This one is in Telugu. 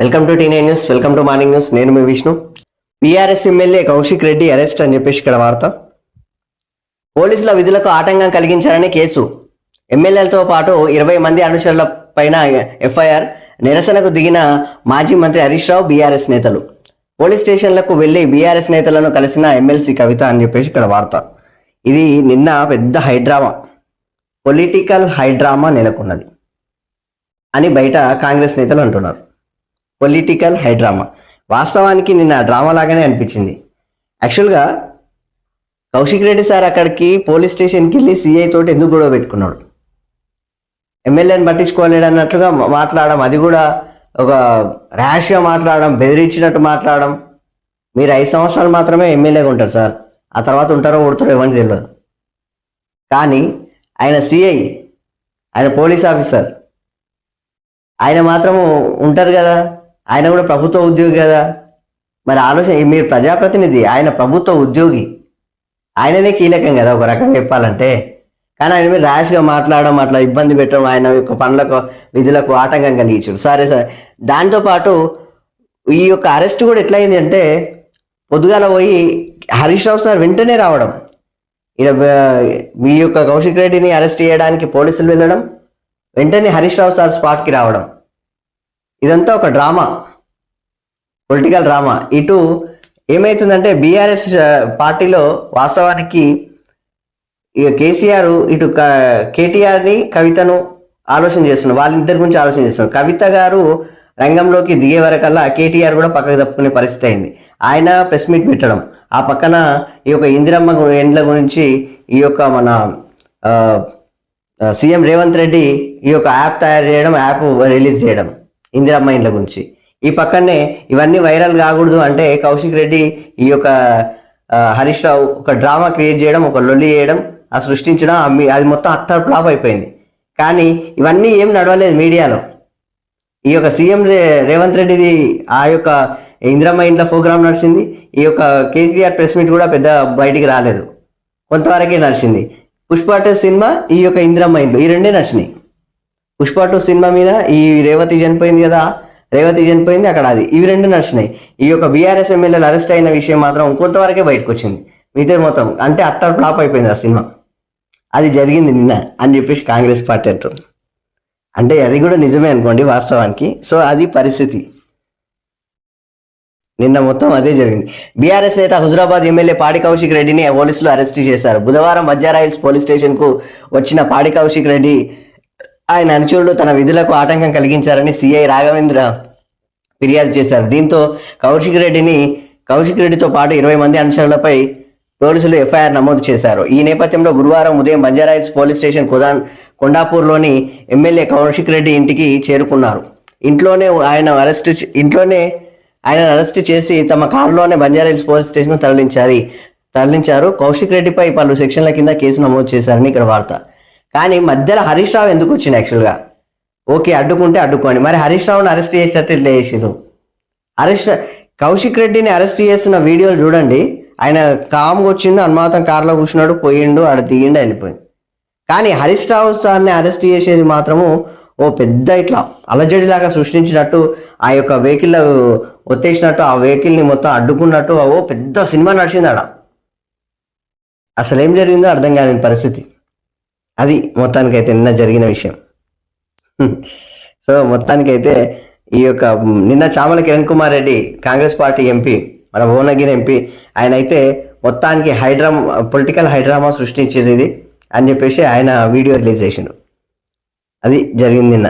Welcome to టీనే news welcome to morning news నేను మీ Vishnu. BRS MLA Kaushik Reddy arrest అని చెప్పేసి ఇక్కడ వార్త. పోలీసుల విధులకు ఆటంకం కలిగించారని కేసు. ఎమ్మెల్యేలతో పాటు ఇరవై మంది అనుచరుల పైన ఎఫ్ఐఆర్ నిరసనకు దిగిన మాజీ మంత్రి హరీష్ రావు బీఆర్ఎస్ నేతలు. పోలీస్ స్టేషన్లకు వెళ్ళి బీఆర్ఎస్ నేతలను కలిసిన ఎమ్మెల్సీ కవిత అని చెప్పేసి ఇక్కడ వార్త. ఇది నిన్న పెద్ద హైడ్రామా పొలిటికల్ హైడ్రామా నెలకొన్నది. అని బయట కాంగ్రెస్ నేతలు అంటున్నారు. పొలిటికల్ హైడ్రామా వాస్తవానికి నిన్న డ్రామా లాగానే అనిపించింది. యాక్చువల్గా కౌశిక్ రెడ్డి సార్ అక్కడికి పోలీస్ స్టేషన్కి వెళ్ళి సిఐ తోటి ఎందుకు గొడవ పెట్టుకున్నాడు? ఎమ్మెల్యేని పట్టించుకోలేడు అన్నట్లుగా మాట్లాడడం అది కూడా ఒక ర్యాష్గా మాట్లాడడం బెదిరించినట్టు మాట్లాడడం. మీరు ఐదు సంవత్సరాలు మాత్రమే ఎమ్మెల్యేగా ఉంటారు సార్. ఆ తర్వాత ఉంటారో ఉడతారో ఎవరికి తెలియదు. కానీ ఆయన సిఐ ఆయన పోలీస్ ఆఫీసర్. ఆయన మాత్రము ఉంటారు కదా. ఆయన కూడా ప్రభుత్వ ఉద్యోగి కదా. మరి ఆలోచన మీరు ప్రజాప్రతినిధి ఆయన ప్రభుత్వ ఉద్యోగి. ఆయననే కీలకం కదా ఒక రకంగా చెప్పాలంటే. కానీ ఆయన మీరు ర్యాష్గా మాట్లాడడం అట్లా ఇబ్బంది పెట్టడం ఆయన యొక్క పనులకు విధులకు ఆటంకం కలిగించాడు సరే సరే. దాంతోపాటు ఈ యొక్క అరెస్ట్ కూడా ఎట్లయింది అంటే పొద్దుగాల పోయి హరీష్ రావు సార్ వెంటనే రావడం. ఈయన మీ యొక్క కౌశిక్ రెడ్డిని అరెస్ట్ చేయడానికి పోలీసులు వెళ్ళడం వెంటనే హరీష్ రావు సార్ స్పాట్కి రావడం. ఇదంతా ఒక డ్రామా. Political drama. ఇటు ఏమవుతుందంటే బీఆర్ఎస్ పార్టీలో వాస్తవానికి ఇక కేసీఆర్ ఇటు క- కేటీఆర్ని కవితను ఆలోచన చేస్తున్నారు. వాళ్ళిద్దరి గురించి ఆలోచన చేస్తున్నారు. కవిత గారు రంగంలోకి దిగే వరకల్లా కేటీఆర్ కూడా పక్కకు తప్పుకునే పరిస్థితి అయింది. ఆయన ప్రెస్ మీట్ పెట్టడం ఆ పక్కన ఈ యొక్క ఇందిరమ్మ ఎండ్ల గురించి ఈ యొక్క మన సీఎం రేవంత్ రెడ్డి ఈ యొక్క యాప్ తయారు చేయడం యాప్ రిలీజ్ చేయడం. ఇందిరమ్మ ఇండ్ల గురించి. ఈ పక్కనే ఇవన్నీ వైరల్ కాకూడదు అంటే కౌశిక్ రెడ్డి ఈ యొక్క హరీష్ రావు ఒక డ్రామా క్రియేట్ చేయడం ఒక లొల్లి చేయడం ఆ సృష్టించడం అది మొత్తం అట్టర్ ఫ్లాప్ అయిపోయింది. కానీ ఇవన్నీ ఏం నడవలేదు మీడియాలో. ఈ యొక్క సీఎం రే రేవంత్ రెడ్డిది ఆ యొక్క ఇందిరమ్మ ఇంట్లో ప్రోగ్రామ్ నడిచింది. ఈ యొక్క కేసీఆర్ ప్రెస్ మీట్ కూడా పెద్ద బయటికి రాలేదు. కొంతవరకే నడిచింది. పుష్ప సినిమా ఈ యొక్క ఇందిరమ్మ ఇంట్లో ఈ రెండే నడిచినాయి. పుష్ప టూ సినిమా మీద ఈ రేవతి చనిపోయింది కదా రేవతి చనిపోయింది అక్కడ అది. ఇవి రెండు నడిచినాయి. ఈ యొక్క బీఆర్ఎస్ ఎమ్మెల్యేలు అరెస్ట్ అయిన విషయం మాత్రం కొంతవరకే బయటకు వచ్చింది మిగతా మొత్తం అంటే అట్టర్ ఫ్లాప్ అయిపోయింది ఆ సినిమా. అది జరిగింది నిన్న అని చెప్పేసి కాంగ్రెస్ పార్టీ అంటుంది. అంటే అది కూడా నిజమే అనుకోండి వాస్తవానికి. సో అది పరిస్థితి. నిన్న మొత్తం అదే జరిగింది. బీఆర్ఎస్ నేత హుజరాబాద్ ఎమ్మెల్యే పాడి కౌశిక్ రెడ్డిని పోలీసులు అరెస్ట్ చేశారు. బుధవారం బంజారాయిల్స్ పోలీస్ స్టేషన్కు వచ్చిన పాడి కౌశిక్ రెడ్డి ఆయన అనుచరులు తన విధులకు ఆటంకం కలిగించారని సిఐ రాఘవేంద్ర ఫిర్యాదు చేశారు. దీంతో కౌశిక్ రెడ్డిని కౌశిక్ రెడ్డితో పాటు ఇరవై మంది అనుచరులపై పోలీసులు ఎఫ్ఐఆర్ నమోదు చేశారు. ఈ నేపథ్యంలో గురువారం ఉదయం బంజారాయిల్స్ పోలీస్ స్టేషన్ కుదాన్ కొండాపూర్లోని ఎమ్మెల్యే కౌశిక్ రెడ్డి ఇంటికి చేరుకున్నారు. ఇంట్లోనే ఆయన అరెస్ట్ ఇంట్లోనే ఆయన అరెస్ట్ చేసి తమ కారులోనే బంజారాయిల్స్ పోలీస్ స్టేషన్కు తరలించారు. తరలించారు. కౌశిక్ రెడ్డిపై పలు సెక్షన్ల కింద కేసు నమోదు చేశారని ఇక్కడ వార్త. కానీ మధ్యలో హరీష్ రావు ఎందుకు వచ్చింది యాక్చువల్గా ఓకే అడ్డుకుంటే అడ్డుకోండి. మరి హరీష్ రావుని అరెస్ట్ చేసేటట్టు ఇట్లా చేసిరు అరెస్ట్ కౌశిక్ రెడ్డిని అరెస్ట్ చేస్తున్న వీడియోలు చూడండి. ఆయన కామ్గా వచ్చిండు అనుమాతం కారులో కూర్చున్నాడు పోయిండు ఆడ దిగిండు వెళ్ళిపోయింది కానీ హరీష్ రావు సార్ని అరెస్ట్ చేసేది మాత్రము ఓ పెద్ద ఇట్లా అలజడిలాగా సృష్టించినట్టు ఆ యొక్క వెహికల్ ఒత్తేసినట్టు ఆ వెహికల్ని మొత్తం అడ్డుకున్నట్టు ఓ పెద్ద సినిమా నడిచింది ఆడ. అసలు ఏం జరిగిందో అర్థం కాని పరిస్థితి. అది మొత్తానికైతే నిన్న జరిగిన విషయం. సో మొత్తానికైతే ఈ యొక్క నిన్న Chamala Kiran Kumar Reddy Congress party MP మన భువనగిరి ఎంపీ ఆయన అయితే మొత్తానికి హైడ్రామా పొలిటికల్ హైడ్రామా సృష్టించేది ఇది అని చెప్పేసి ఆయన వీడియో రిలీజ్ చేసిండు. అది జరిగింది నిన్న.